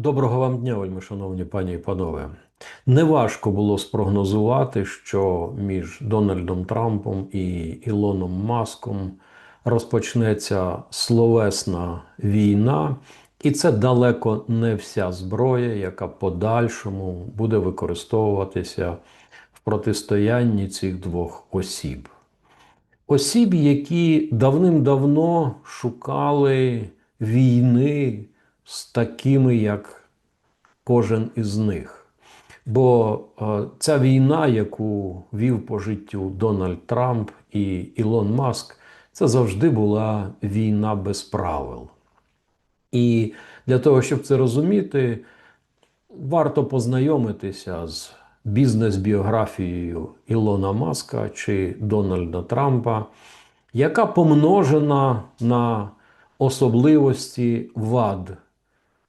Доброго вам дня, вельми шановні пані і панове. Неважко було спрогнозувати, що між Дональдом Трампом і Ілоном Маском розпочнеться словесна війна, і це далеко не вся зброя, яка подальшому буде використовуватися в протистоянні цих двох осіб. Осіб, які давним-давно шукали війни з такими, як кожен із них. Бо е, ця війна, яку вів по життю Дональд Трамп і Ілон Маск, це завжди була війна без правил. І для того, щоб це розуміти, варто познайомитися з бізнес-біографією Ілона Маска чи Дональда Трампа, яка помножена на особливості вад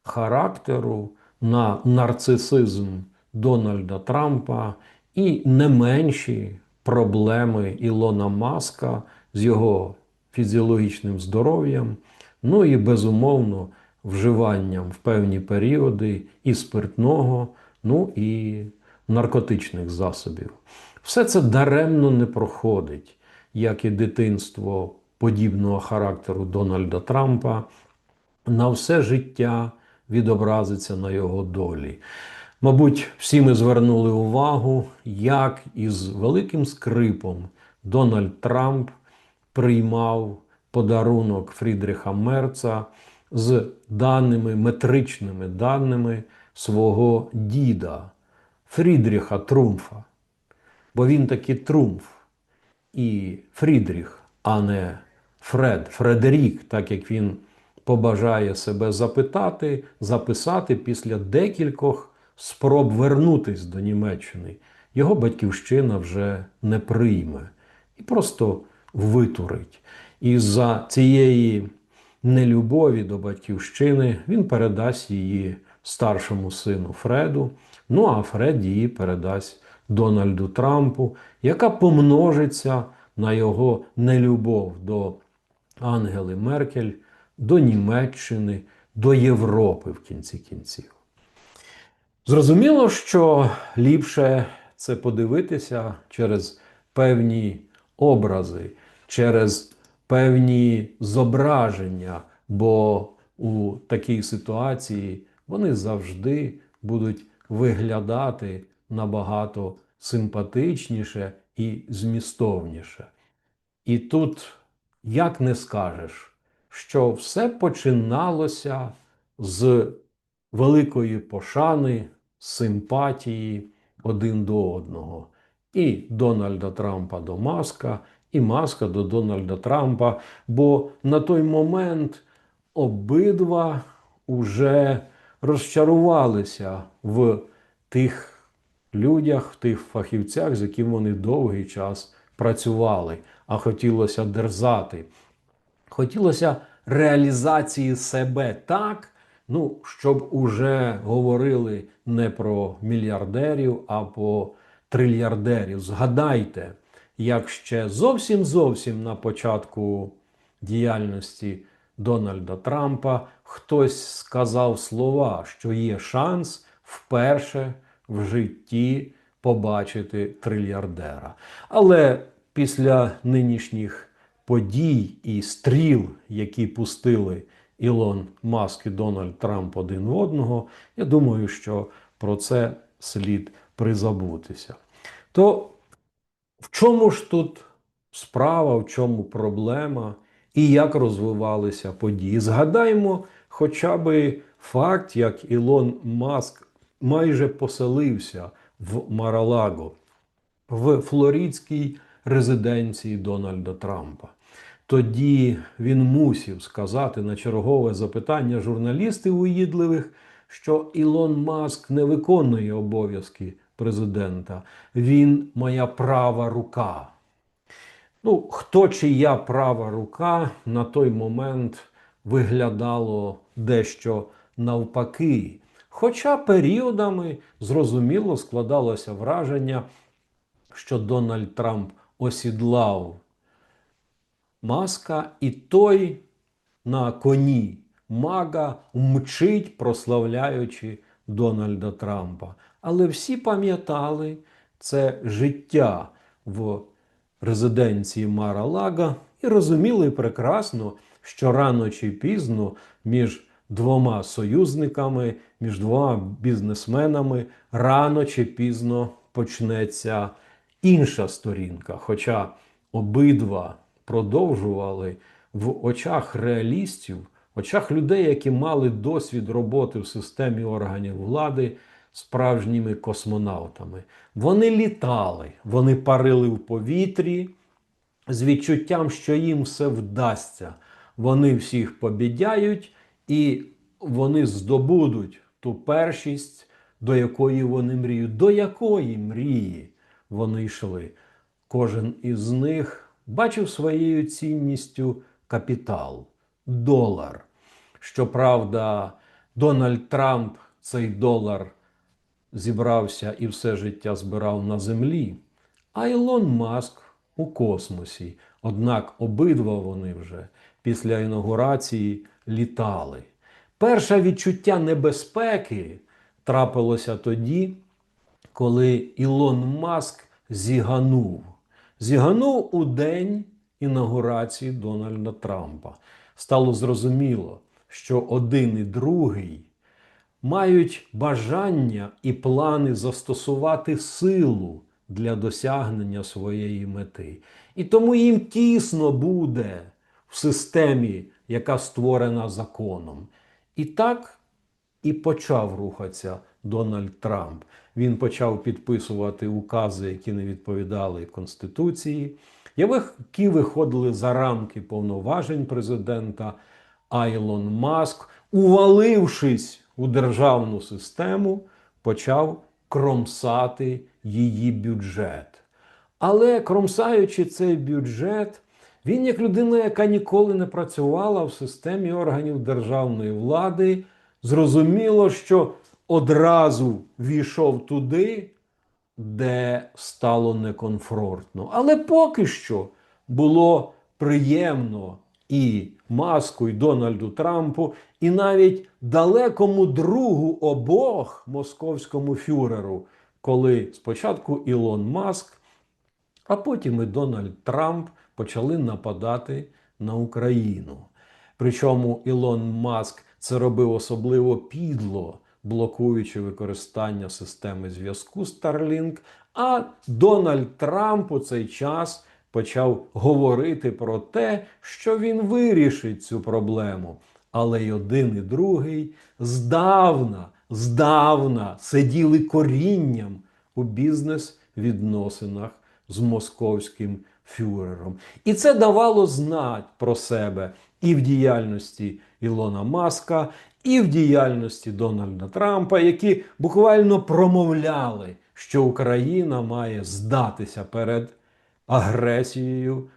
характеру, на нарцисизм Дональда Трампа і не менші проблеми Ілона Маска з його фізіологічним здоров'ям, ну і безумовно вживанням в певні періоди і спиртного, ну і наркотичних засобів. Все це даремно не проходить, як і дитинство подібного характеру Дональда Трампа на все життя відобразиться на його долі. Мабуть, всі ми звернули увагу, як із великим скрипом Дональд Трамп приймав подарунок Фрідріха Мерца з даними, метричними даними свого діда Фрідріха Трумфа. Бо він таки Трумф і Фрідріх, а не Фред, Фредерік, так як він побажає себе запитати, записати після декількох спроб вернутись до Німеччини. Його батьківщина вже не прийме і просто витурить. І за цієї нелюбові до батьківщини він передасть її старшому сину Фреду. Ну а Фред її передасть Дональду Трампу, яка помножиться на його нелюбов до Ангели Меркель, до Німеччини, до Європи в кінці кінців. Зрозуміло, що ліпше це подивитися через певні образи, через певні зображення, бо у такій ситуації вони завжди будуть виглядати набагато симпатичніше і змістовніше. І тут як не скажеш, що все починалося з великої пошани, симпатії один до одного. І Дональда Трампа до Маска, і Маска до Дональда Трампа. Бо на той момент обидва уже розчарувалися в тих людях, в тих фахівцях, з якими вони довгий час працювали, а хотілося дерзати. Хотілося реалізації себе так, ну, щоб уже говорили не про мільярдерів, а про трильярдерів. Згадайте, як ще зовсім зовсім на початку діяльності Дональда Трампа хтось сказав слова, що є шанс вперше в житті побачити трильярдера. Але після нинішніх подій і стріл, які пустили Ілон Маск і Дональд Трамп один в одного, я думаю, що про це слід призабутися. То в чому ж тут справа, в чому проблема і як розвивалися події? Згадаймо хоча б факт, як Ілон Маск майже поселився в Маралаго, в флоридській резиденції Дональда Трампа. Тоді він мусів сказати на чергове запитання журналістів уїдливих, що Ілон Маск не виконує обов'язки президента. Він моя права рука. Ну, хто чия права рука на той момент виглядало дещо навпаки. Хоча періодами зрозуміло складалося враження, що Дональд Трамп осідлав маска, і той на коні Мага мчить, прославляючи Дональда Трампа. Але всі пам'ятали це життя в резиденції Мара Лага і розуміли прекрасно, що рано чи пізно між двома союзниками, між двома бізнесменами рано чи пізно почнеться інша сторінка. Хоча обидва продовжували в очах реалістів, в очах людей, які мали досвід роботи в системі органів влади, справжніми космонавтами. Вони літали, вони парили в повітрі з відчуттям, що їм все вдасться. Вони всіх побідяють і вони здобудуть ту першість, до якої вони мріють. До якої мрії вони йшли? Кожен із них бачив своєю цінністю капітал, долар. Щоправда, Дональд Трамп цей долар зібрався і все життя збирав на землі, а Ілон Маск у космосі. Однак обидва вони вже після інаугурації літали. Перше відчуття небезпеки трапилося тоді, коли Ілон Маск зіганув. Зіганув у день інаугурації Дональда Трампа. Стало зрозуміло, що один і другий мають бажання і плани застосувати силу для досягнення своєї мети. І тому їм тісно буде в системі, яка створена законом. І так і почав рухатися Дональд Трамп. Він почав підписувати укази, які не відповідали Конституції, які виходили за рамки повноважень президента. А Ілон Маск, увалившись у державну систему, почав кромсати її бюджет. Але кромсаючи цей бюджет, він, як людина, яка ніколи не працювала в системі органів державної влади, зрозуміло, що одразу війшов туди, де стало некомфортно. Але поки що було приємно і Маску, і Дональду Трампу, і навіть далекому другу обох московському фюреру, коли спочатку Ілон Маск, а потім і Дональд Трамп почали нападати на Україну. Причому Ілон Маск це робив особливо підло, блокуючи використання системи зв'язку Starlink, а Дональд Трамп у цей час почав говорити про те, що він вирішить цю проблему. Але й один, і другий здавна, здавна сиділи корінням у бізнес-відносинах з московським фюрером. І це давало знати про себе і в діяльності Ілона Маска, і в діяльності Дональда Трампа, які буквально промовляли, що Україна має здатися перед агресією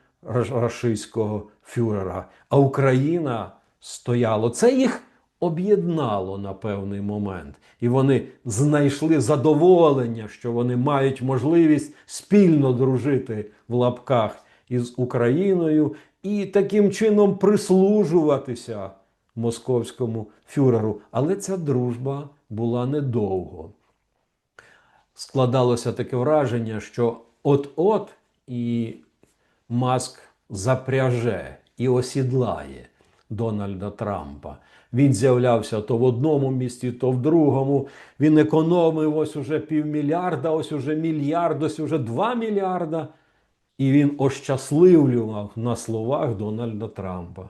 рашистського фюрера. А Україна стояло. Це їх об'єднало на певний момент. І вони знайшли задоволення, що вони мають можливість спільно дружити в лапках із Україною і таким чином прислужуватися московському фюреру. Але ця дружба була недовго. Складалося таке враження, що от-от і Маск запряже і осідлає Дональда Трампа. Він з'являвся то в одному місті, то в другому. Він економив ось уже півмільярда, ось уже мільярд, ось уже два мільярда. І він ощасливлював на словах Дональда Трампа.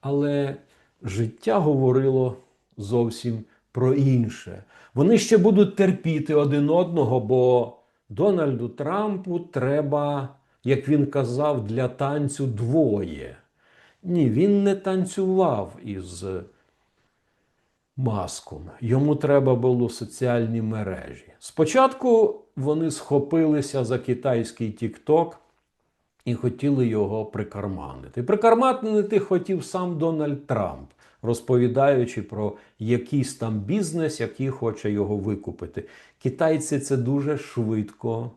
Але життя говорило зовсім про інше. Вони ще будуть терпіти один одного, бо Дональду Трампу треба, як він казав, для танцю двоє. Ні, він не танцював із маском. Йому треба було соціальні мережі. Спочатку вони схопилися за китайський Тік-Ток і хотіли його прикарманити. Прикарманити хотів сам Дональд Трамп, розповідаючи про якийсь там бізнес, який хоче його викупити. Китайці це дуже швидко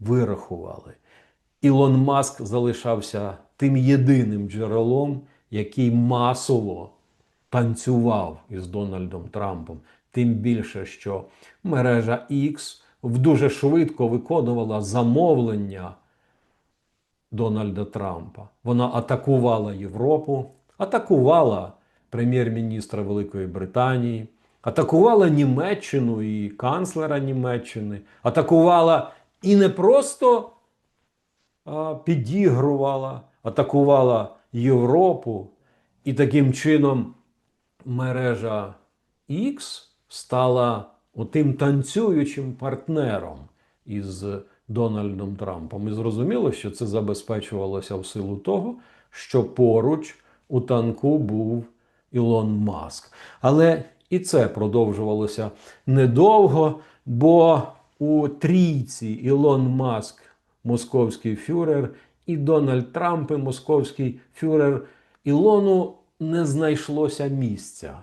вирахували. Ілон Маск залишався тим єдиним джерелом, який масово танцював із Дональдом Трампом. Тим більше, що мережа X дуже швидко виконувала замовлення Дональда Трампа. Вона атакувала Європу, атакувала прем'єр-міністра Великої Британії, атакувала Німеччину і канцлера Німеччини, атакувала і не просто а, підігрувала, атакувала Європу, і таким чином мережа X стала отим танцюючим партнером із Дональдом Трампом. І зрозуміло, що це забезпечувалося в силу того, що поруч у танку був Ілон Маск. Але і це продовжувалося недовго, бо у трійці Ілон Маск, московський фюрер, і Дональд Трамп, і московський фюрер, Ілону не знайшлося місця.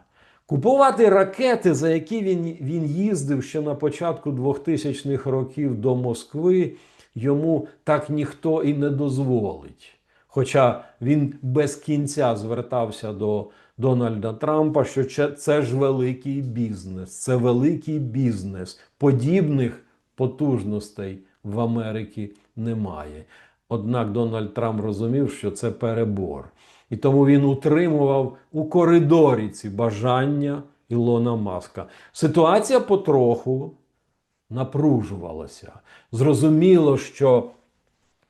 Купувати ракети, за які він, він їздив ще на початку 2000-х років до Москви, йому так ніхто і не дозволить. Хоча він без кінця звертався до Дональда Трампа, що це- ж великий бізнес, це великий бізнес. Подібних потужностей в Америці немає. Однак Дональд Трамп розумів, що це перебор. І тому він утримував у коридорі ці бажання Ілона Маска. Ситуація потроху напружувалася. Зрозуміло, що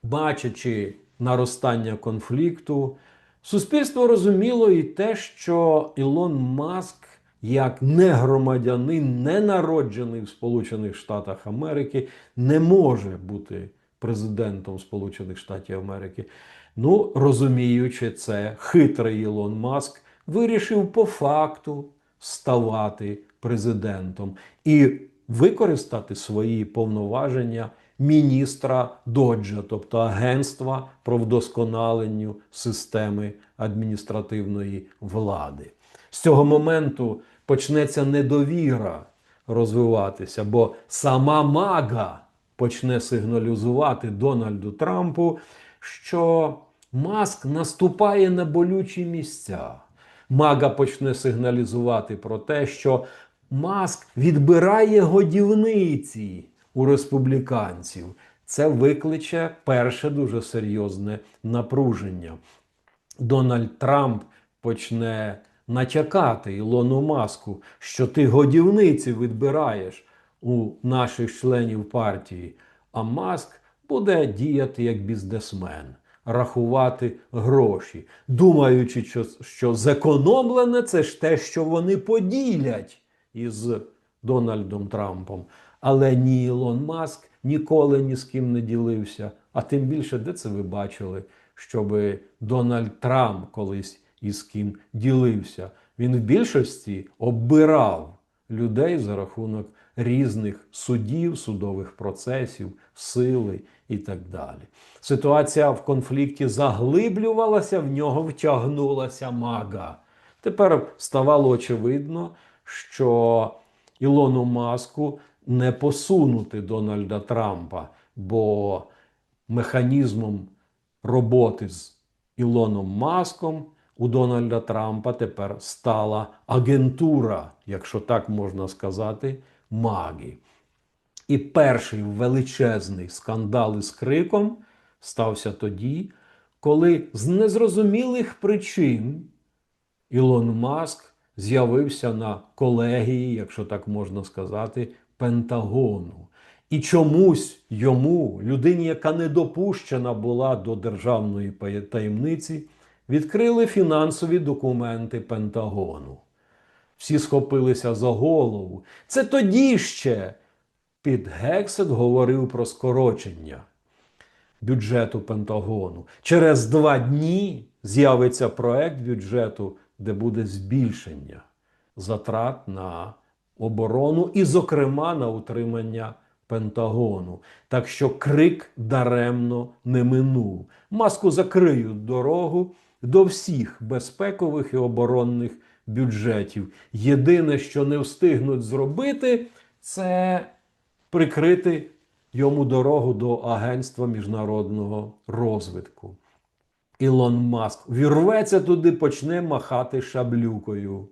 бачачи наростання конфлікту, суспільство розуміло і те, що Ілон Маск, як не громадянин, не народжений в Сполучених Штатах Америки, не може бути президентом Сполучених Штатів Америки. Ну, розуміючи це, хитрий Ілон Маск вирішив по факту ставати президентом і використати свої повноваження міністра Доджа, тобто агентства про вдосконаленню системи адміністративної влади. З цього моменту почнеться недовіра розвиватися, бо сама мага почне сигналізувати Дональду Трампу, що Маск наступає на болючі місця. Мага почне сигналізувати про те, що Маск відбирає годівниці у республіканців. Це викличе перше дуже серйозне напруження. Дональд Трамп почне натякати Ілону Маску, що ти годівниці відбираєш у наших членів партії, а Маск буде діяти як бізнесмен, рахувати гроші, думаючи, що, що зекономлене це ж те, що вони поділять із Дональдом Трампом. Але ні Ілон Маск ніколи ні з ким не ділився. А тим більше, де це ви бачили, щоб Дональд Трамп колись із ким ділився. Він в більшості оббирав людей за рахунок різних судів, судових процесів, сили і так далі. Ситуація в конфлікті заглиблювалася, в нього втягнулася мага. Тепер ставало очевидно, що Ілону Маску не посунути Дональда Трампа, бо механізмом роботи з Ілоном Маском у Дональда Трампа тепер стала агентура, якщо так можна сказати, маги. І перший величезний скандал із криком стався тоді, коли з незрозумілих причин Ілон Маск з'явився на колегії, якщо так можна сказати, Пентагону. І чомусь йому, людині, яка не допущена була до державної таємниці, відкрили фінансові документи Пентагону. Всі схопилися за голову. Це тоді ще під Гексет говорив про скорочення бюджету Пентагону. Через два дні з'явиться проект бюджету, де буде збільшення затрат на оборону і, зокрема, на утримання Пентагону. Так що крик даремно не минув. Маску закриють дорогу до всіх безпекових і оборонних бюджетів. Єдине, що не встигнуть зробити, це прикрити йому дорогу до Агентства міжнародного розвитку. Ілон Маск вірветься туди, почне махати шаблюкою.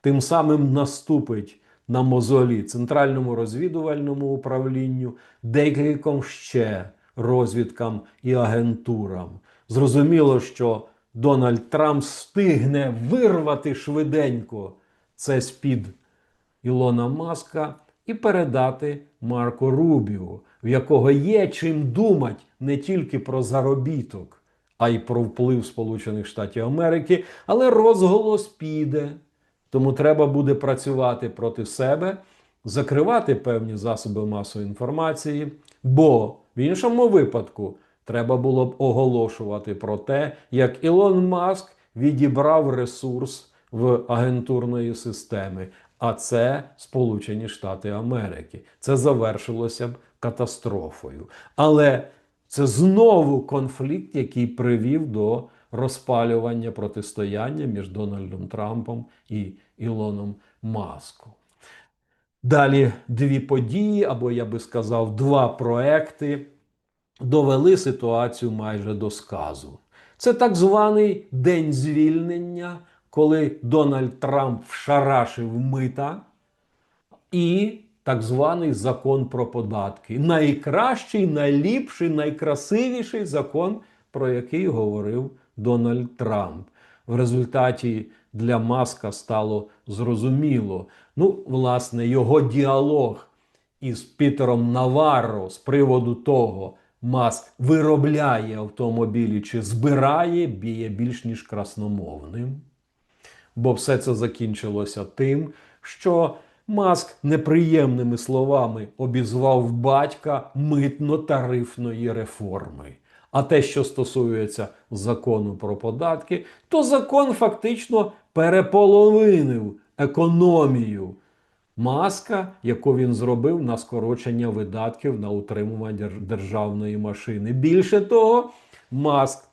Тим самим наступить на мозолі Центральному розвідувальному управлінню, декільком ще розвідкам і агентурам. Зрозуміло, що Дональд Трамп встигне вирвати швиденько це з-під Ілона Маска і передати Марко Рубіо, в якого є чим думати не тільки про заробіток, а й про вплив Сполучених Штатів Америки, але розголос піде. Тому треба буде працювати проти себе, закривати певні засоби масової інформації, бо в іншому випадку треба було б оголошувати про те, як Ілон Маск відібрав ресурс в агентурної системи. А це Сполучені Штати Америки. Це завершилося б катастрофою. Але це знову конфлікт, який привів до розпалювання протистояння між Дональдом Трампом і Ілоном Маском. Далі дві події, або я би сказав, два проекти довели ситуацію майже до сказу. Це так званий день звільнення, коли Дональд Трамп вшарашив мита, і так званий закон про податки. Найкращий, найліпший, найкрасивіший закон, про який говорив Дональд Трамп. В результаті для Маска стало зрозуміло. Ну, власне, його діалог із Пітером Наварро з приводу того, Маск виробляє автомобілі чи збирає, б'є більш ніж красномовним. Бо все це закінчилося тим, що Маск неприємними словами обізвав батька митно-тарифної реформи. А те, що стосується закону про податки, то закон фактично переполовинив економію маска, яку він зробив на скорочення видатків на утримування державної машини. Більше того, маск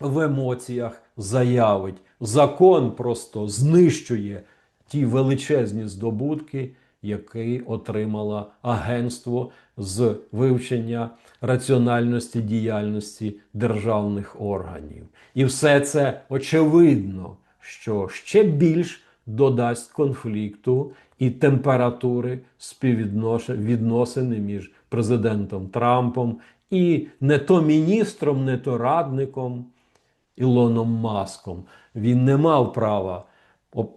в емоціях заявить, закон просто знищує ті величезні здобутки, які отримало агентство з вивчення раціональності діяльності державних органів. І все це очевидно, що ще більш додасть конфлікту і температури співвідносини між президентом Трампом і не то міністром, не то радником Ілоном Маском. Він не мав права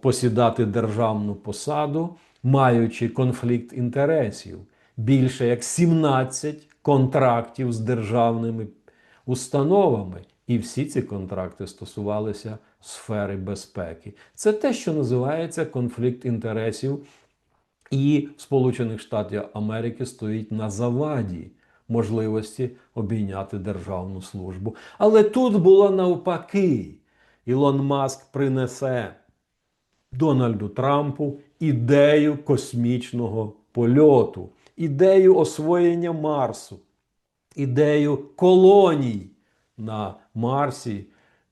посідати державну посаду, маючи конфлікт інтересів. Більше як 17 контрактів з державними установами. І всі ці контракти стосувалися сфери безпеки. Це те, що називається конфлікт інтересів, і Сполучених Штатів Америки стоїть на заваді можливості обійняти державну службу. Але тут було навпаки. Ілон Маск принесе Дональду Трампу ідею космічного польоту, ідею освоєння Марсу, ідею колоній на Марсі,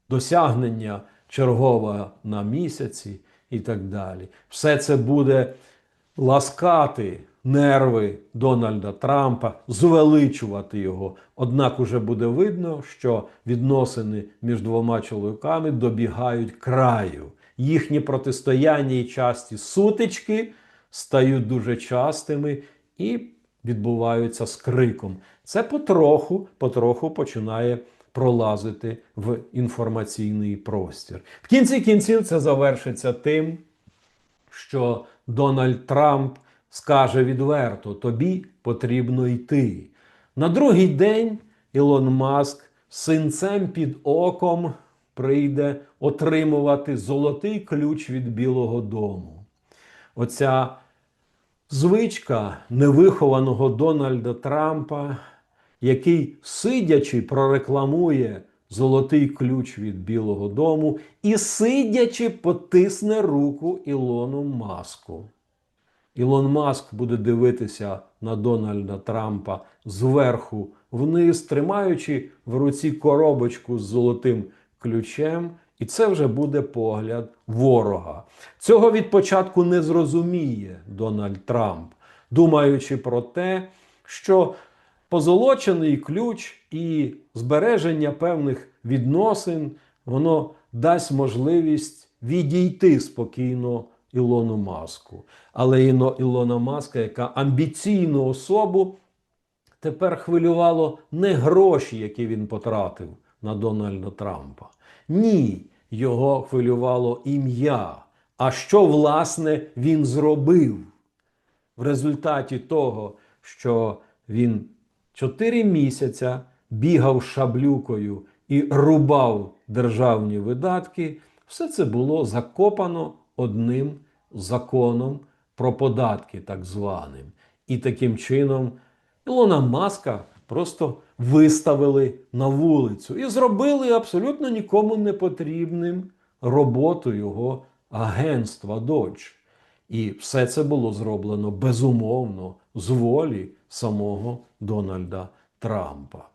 досягнення чергового на місяці і так далі. Все це буде ласкати нерви Дональда Трампа, звеличувати його. Однак уже буде видно, що відносини між двома чоловіками добігають краю. Їхні протистояння і часті сутички стають дуже частими і відбуваються з криком. Це потроху, потроху починає пролазити в інформаційний простір. В кінці кінців це завершиться тим, що Дональд Трамп скаже відверто: тобі потрібно йти. На другий день Ілон Маск синцем під оком прийде отримувати золотий ключ від Білого Дому. Оця звичка невихованого Дональда Трампа, який сидячи прорекламує золотий ключ від Білого Дому і сидячи потисне руку Ілону Маску. Ілон Маск буде дивитися на Дональда Трампа зверху вниз, тримаючи в руці коробочку з золотим ключем, і це вже буде погляд ворога. Цього від початку не зрозуміє Дональд Трамп, думаючи про те, що позолочений ключ і збереження певних відносин, воно дасть можливість відійти спокійно Ілону Маску. Але Ілона Маска, яка амбіційну особу, тепер хвилювало не гроші, які він потратив на Дональда Трампа. Ні, його хвилювало ім'я. А що, власне, він зробив? в результаті того, що він чотири місяця бігав шаблюкою і рубав державні видатки, все це було закопано одним законом про податки, так званим. І таким чином Ілона Маска просто виставили на вулицю і зробили абсолютно нікому не потрібним роботу його агентства Dodge. І все це було зроблено безумовно з волі самого Дональда Трампа.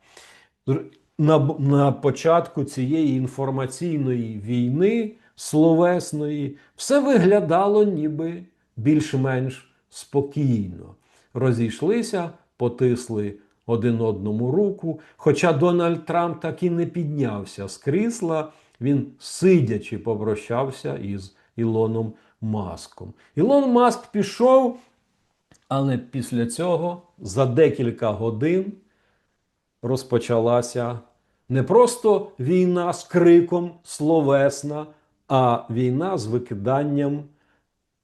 На, на початку цієї інформаційної війни словесної все виглядало ніби більш-менш спокійно. Розійшлися, потисли один одному руку. Хоча Дональд Трамп так і не піднявся з крісла, він сидячи попрощався із Ілоном Маском. Ілон Маск пішов, але після цього за декілька годин розпочалася не просто війна з криком словесна, а війна з викиданням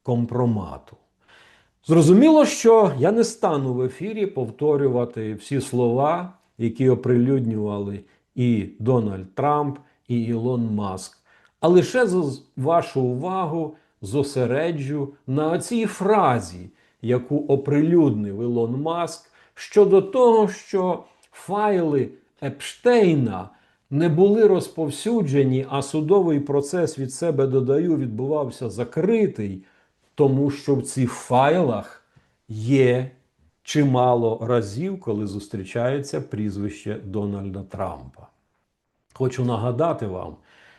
компромату. Зрозуміло, що я не стану в ефірі повторювати всі слова, які оприлюднювали і Дональд Трамп, і Ілон Маск. А лише за вашу увагу зосереджу на цій фразі, яку оприлюднив Ілон Маск, щодо того, що файли Епштейна не були розповсюджені, а судовий процес від себе додаю відбувався закритий, тому що в цих файлах є чимало разів, коли зустрічається прізвище Дональда Трампа. Хочу нагадати вам,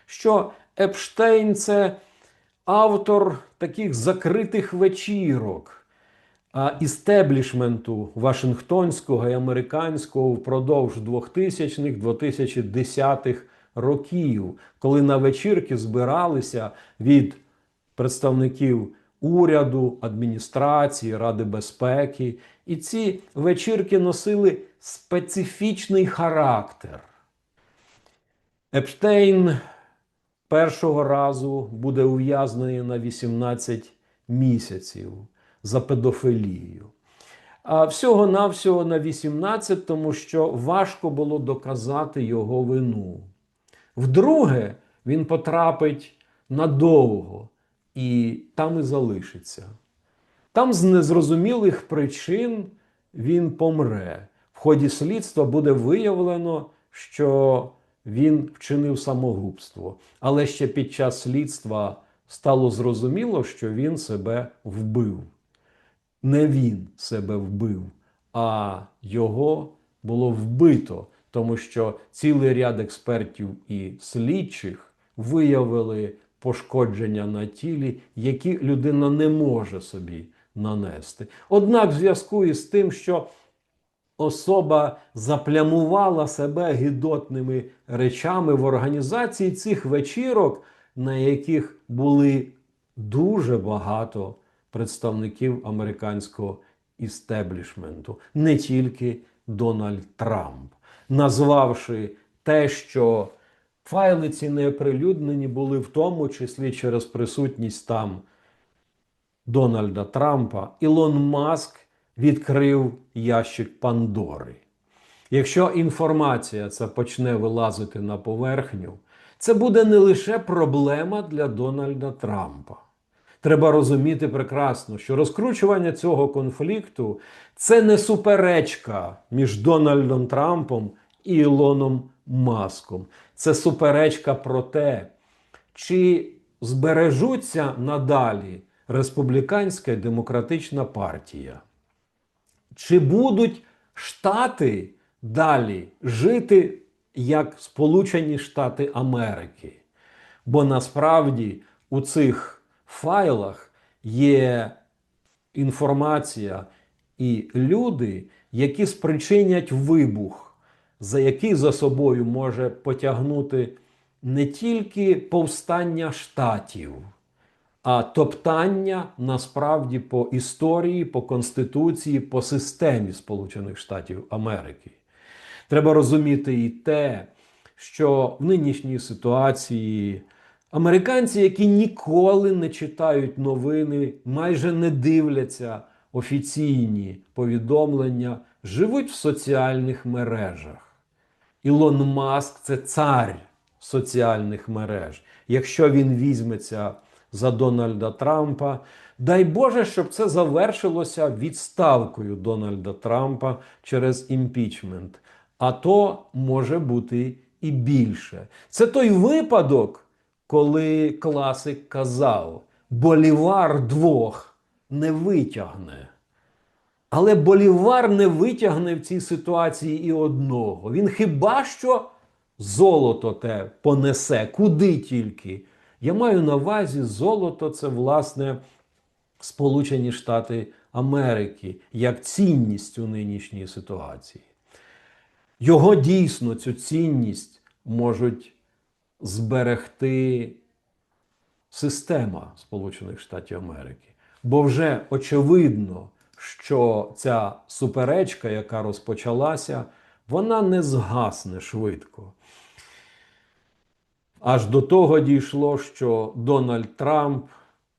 що Епштейн це автор таких закритих вечірок істеблішменту Вашингтонського і американського впродовж 2000-х-2010-х років, коли на вечірки збиралися від представників уряду, адміністрації, Ради безпеки. І ці вечірки носили специфічний характер. Епштейн першого разу буде ув'язнений на 18 місяців за педофилію. А всього-навсього на 18, тому що важко було доказати його вину. Вдруге, він потрапить надовго і там і залишиться. Там з незрозумілих причин він помре. В ході слідства буде виявлено, що він вчинив самогубство. Але ще під час слідства стало зрозуміло, що він себе вбив. Не він себе вбив, а його було вбито, тому що цілий ряд експертів і слідчих виявили пошкодження на тілі, які людина не може собі нанести. Однак, в зв'язку із тим, що особа заплямувала себе гідотними речами в організації цих вечірок, на яких були дуже багато представників американського істеблішменту, не тільки Дональд Трамп, назвавши те, що файли ці не оприлюднені були в тому числі через присутність там Дональда Трампа, Ілон Маск відкрив ящик Пандори. Якщо інформація ця почне вилазити на поверхню, це буде не лише проблема для Дональда Трампа. Треба розуміти прекрасно, що розкручування цього конфлікту це не суперечка між Дональдом Трампом і Ілоном Маском. Це суперечка про те, чи збережуться надалі республіканська і демократична партія. Чи будуть Штати далі жити як Сполучені Штати Америки? Бо насправді у цих файлах є інформація і люди, які спричинять вибух, за який за собою може потягнути не тільки повстання штатів, а топтання насправді по історії, по конституції, по системі Сполучених Штатів Америки. Треба розуміти і те, що в нинішній ситуації американці, які ніколи не читають новини, майже не дивляться офіційні повідомлення, живуть в соціальних мережах. Ілон Маск це цар соціальних мереж. Якщо він візьметься за Дональда Трампа, дай Боже, щоб це завершилося відставкою Дональда Трампа через імпічмент. А то може бути і більше. Це той випадок, коли класик казав: Болівар двох не витягне. Але Болівар не витягне в цій ситуації і одного. Він хіба що золото те понесе, куди тільки. Я маю на увазі золото це, власне, Сполучені Штати Америки як цінність у нинішній ситуації. Його дійсно цю цінність можуть зберегти система Сполучених Штатів Америки. Бо вже очевидно, що ця суперечка, яка розпочалася, вона не згасне швидко. Аж до того дійшло, що Дональд Трамп,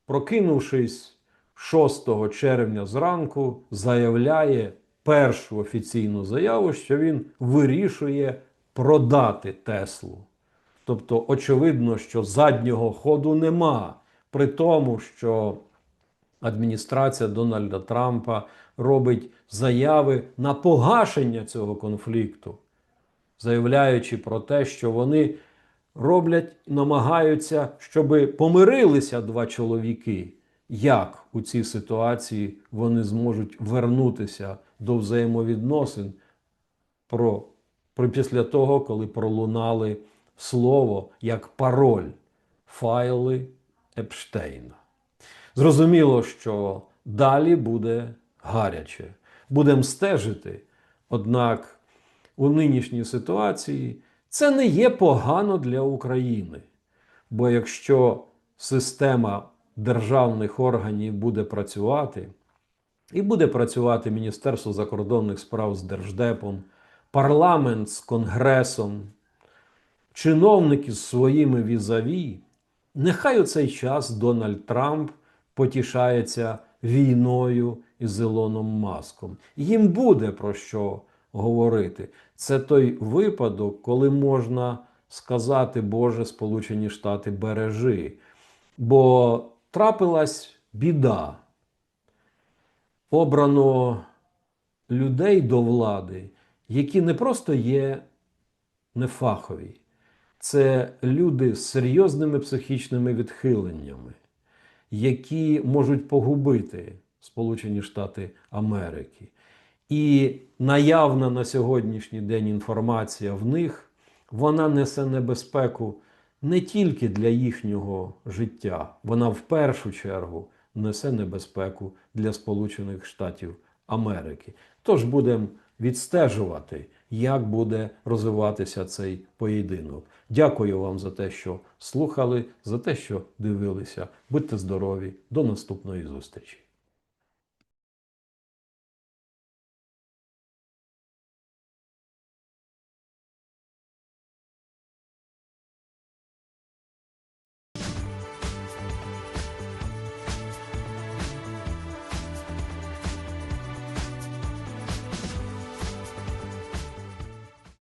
прокинувшись 6 червня зранку, заявляє першу офіційну заяву, що він вирішує продати Теслу. Тобто, очевидно, що заднього ходу нема, при тому, що адміністрація Дональда Трампа робить заяви на погашення цього конфлікту, заявляючи про те, що вони роблять, намагаються, щоб помирилися два чоловіки. Як у цій ситуації вони зможуть вернутися до взаємовідносин про, про після того, коли пролунали слово як пароль файли Епштейна? Зрозуміло, що далі буде гаряче. Будемо стежити. Однак у нинішній ситуації це не є погано для України. Бо якщо система державних органів буде працювати, і буде працювати Міністерство закордонних справ з Держдепом, парламент з Конгресом, чиновники з своїми візаві, нехай у цей час Дональд Трамп потішається війною із Ілоном Маском. Їм буде про що говорити. Це той випадок, коли можна сказати, Боже, Сполучені Штати бережи. Бо трапилась біда. Обрано людей до влади, які не просто є нефахові, це люди з серйозними психічними відхиленнями, які можуть погубити Сполучені Штати Америки. І наявна на сьогоднішній день інформація в них, вона несе небезпеку не тільки для їхнього життя, вона в першу чергу несе небезпеку для Сполучених Штатів Америки. Тож будемо відстежувати, як буде розвиватися цей поєдинок. Дякую вам за те, що слухали, за те, що дивилися. Будьте здорові, до наступної зустрічі.